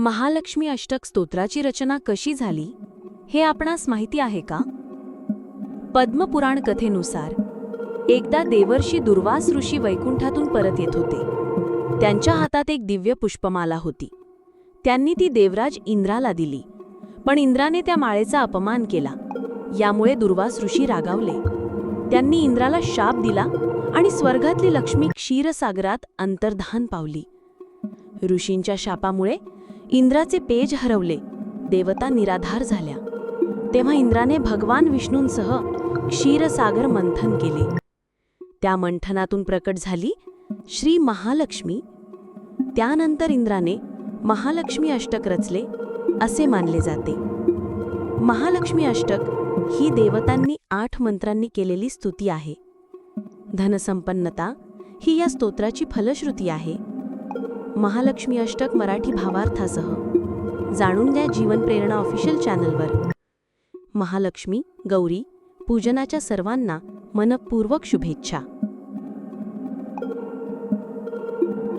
महालक्ष्मी अष्टक स्तोत्राची रचना कशी झाली हे आपणास माहिती आहे का? पद्मपुराण कथेनुसार एकदा देवर्षी दुर्वास ऋषी वैकुंठातून परत येत होते. त्यांच्या हातात एक दिव्य पुष्पमाला होती. त्यांनी ती देवराज इंद्राला दिली पण इंद्राने त्या माळेचा अपमान केला. यामुळे दुर्वास ऋषी रागावले. त्यांनी इंद्राला शाप दिला आणि स्वर्गातली लक्ष्मी क्षीरसागरात अंतर्धान पावली. ऋषींच्या शापामुळे इंद्राचे पेज हरवले. देवता निराधार झाल्या. तेव्हा इंद्राने भगवान विष्णूंसह क्षीरसागर मंथन केले. त्या मंथनातून प्रकट झाली श्री महालक्ष्मी. त्यानंतर इंद्राने महालक्ष्मी अष्टक रचले असे मानले जाते. महालक्ष्मी अष्टक ही देवतांनी आठ मंत्रांनी केलेली स्तुती आहे. धनसंपन्नता ही या स्तोत्राची फलश्रुती आहे. महालक्ष्मी अष्टक मराठी भावार्थासह. जाणून घ्या जीवन प्रेरणा ऑफिशियल चॅनलवर. महालक्ष्मी गौरी पूजनाच्या सर्वांना मनपूर्वक शुभेच्छा.